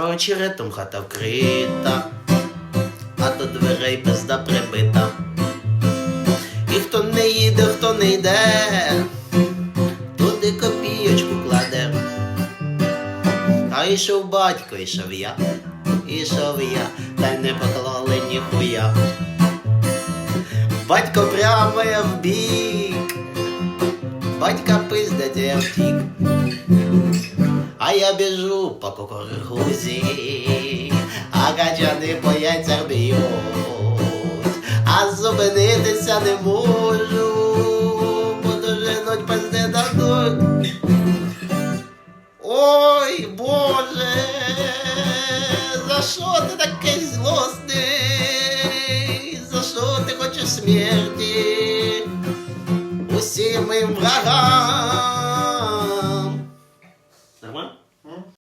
а очеретом хата вкрита, а до дверей пизда прибита. І хто не їде, хто не йде, туди копійочку кладе. А йшов батько, йшов я, ішов я, та й не поклали ніхуя. Батько прямо я в бік, батька пиздять я втік. Я біжу по кукурузі, а качани по яйцях б'ють, а зупинитися не можу, бо доженуть пизди дадуть. Ой, Боже, за що ти такий злосний? За що ти хочеш смерті? Усім моїм врагам